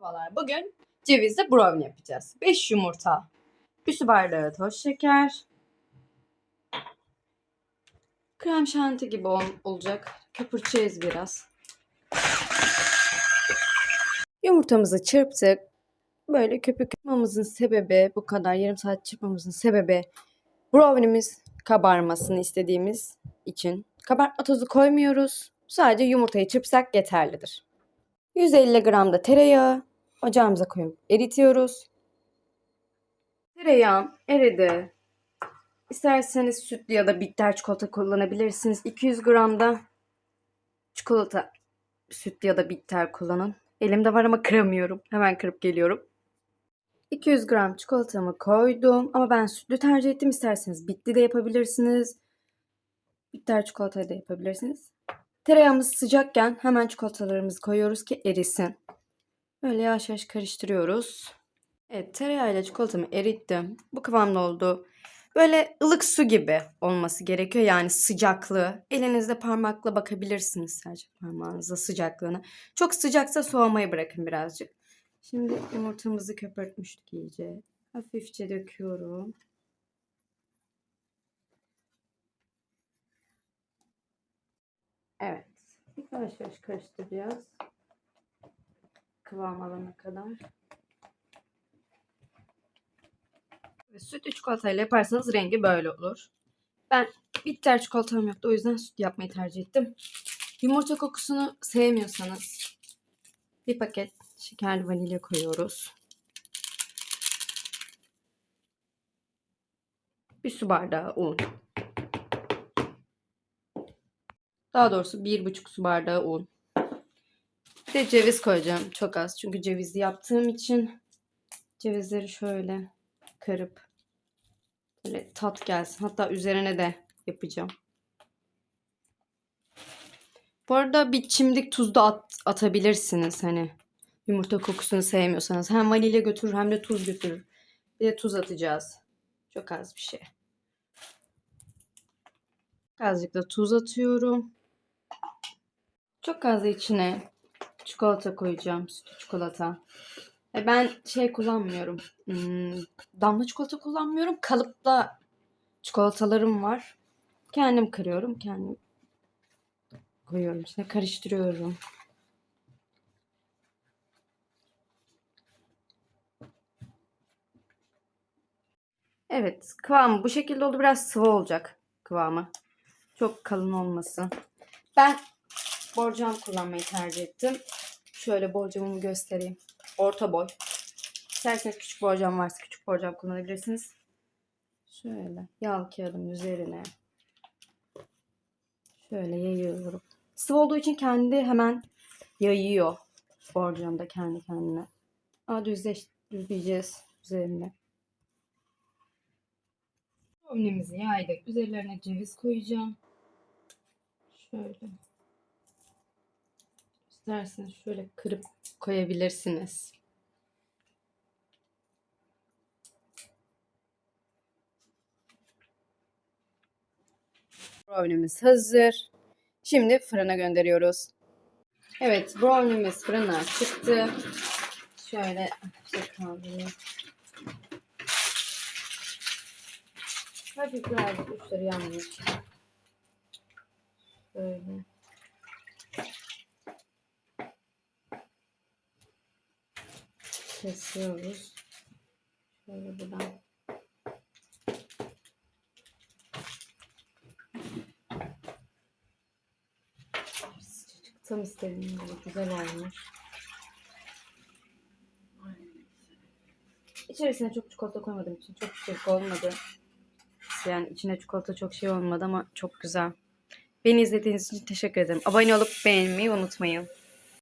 Merhabalar. Bugün cevizli brownie yapacağız. 5 yumurta, bir su bardağı toz şeker, krem şanti gibi ol- olacak. Köpürteceğiz biraz. Yumurtamızı çırptık. Böyle köpük yapmamızın sebebi bu kadar yarım saat çırpmamızın sebebi brownie'miz kabarmasını istediğimiz için. Kabartma tozu koymuyoruz. Sadece yumurtayı çırpsak yeterlidir. 150 gram da tereyağı ocağımıza koyup eritiyoruz. Tereyağım eridi. İsterseniz sütlü ya da bitter çikolata kullanabilirsiniz. 200 gram da çikolata sütlü ya da bitter kullanın. Elimde var ama kıramıyorum. Hemen kırıp geliyorum. 200 gram çikolatamı koydum ama ben sütlü tercih ettim. İsterseniz bitli de yapabilirsiniz. Bitter çikolatayı da yapabilirsiniz. Tereyağımız sıcakken hemen çikolatalarımızı koyuyoruz ki erisin. Böyle yavaş yavaş karıştırıyoruz. Evet tereyağıyla çikolatamı erittim. Bu kıvamda oldu. Böyle ılık su gibi olması gerekiyor. Yani sıcaklığı. Elinizde parmakla bakabilirsiniz sadece parmağınızla sıcaklığını. Çok sıcaksa soğumayı bırakın birazcık. Şimdi yumurtamızı köpürtmüştük iyice. Hafifçe döküyorum. Evet. Yavaş yavaş karıştıracağız. Kıvam alana kadar. Ve sütlü çikolatayla yaparsanız rengi böyle olur. Ben bitter çikolatam yoktu. O yüzden süt yapmayı tercih ettim. Yumurta kokusunu sevmiyorsanız bir paket şekerli vanilya koyuyoruz. Bir su bardağı un. Daha doğrusu bir buçuk su bardağı un. De ceviz koyacağım. Çok az. Çünkü cevizli yaptığım için cevizleri şöyle kırıp böyle tat gelsin. Hatta üzerine de yapacağım. Bu arada bir çimdik tuz da at- atabilirsiniz hani yumurta kokusunu sevmiyorsanız. Hem vanilya götürür hem de tuz götürür. Bir de tuz atacağız. Çok az bir şey. Azıcık da tuz atıyorum. Çok az içine çikolata koyacağım. Sütlü çikolata. E ben şey kullanmıyorum. hmm, damla çikolata kullanmıyorum. Kalıpta çikolatalarım var. Kendim kırıyorum. Kendim koyuyorum. İçine karıştırıyorum. Evet. Kıvamı bu şekilde oldu. Biraz sıvı olacak kıvamı. Çok kalın olmasın. Ben borcam kullanmayı tercih ettim. Şöyle borcamımı göstereyim. Orta boy. İsterseniz küçük borcam varsa küçük borcam kullanabilirsiniz. Şöyle yağ kağıdın üzerine şöyle yayıyorum. Sıvı olduğu için kendi hemen yayıyor borcam da kendi kendine. Ama düzleş, düzleyeceğiz üzerine. Brownie'mizi yaydık. Üzerlerine ceviz koyacağım. Şöyle. İsterseniz şöyle kırıp koyabilirsiniz. Brownie'miz hazır. Şimdi fırına gönderiyoruz. Evet, brownie'miz fırına çıktı. Şöyle kaldırayım. Hafif birazcık uçları yanmış. Böyle. Kesiyoruz. Şöyle buradan. Tam istediğim gibi güzel olmuş. İçerisine çok çikolata koymadığım için çok sıcak olmadı. Yani içine çikolata çok şey olmadı ama çok güzel. Beni izlediğiniz için teşekkür ederim. Abone olup beğenmeyi unutmayın.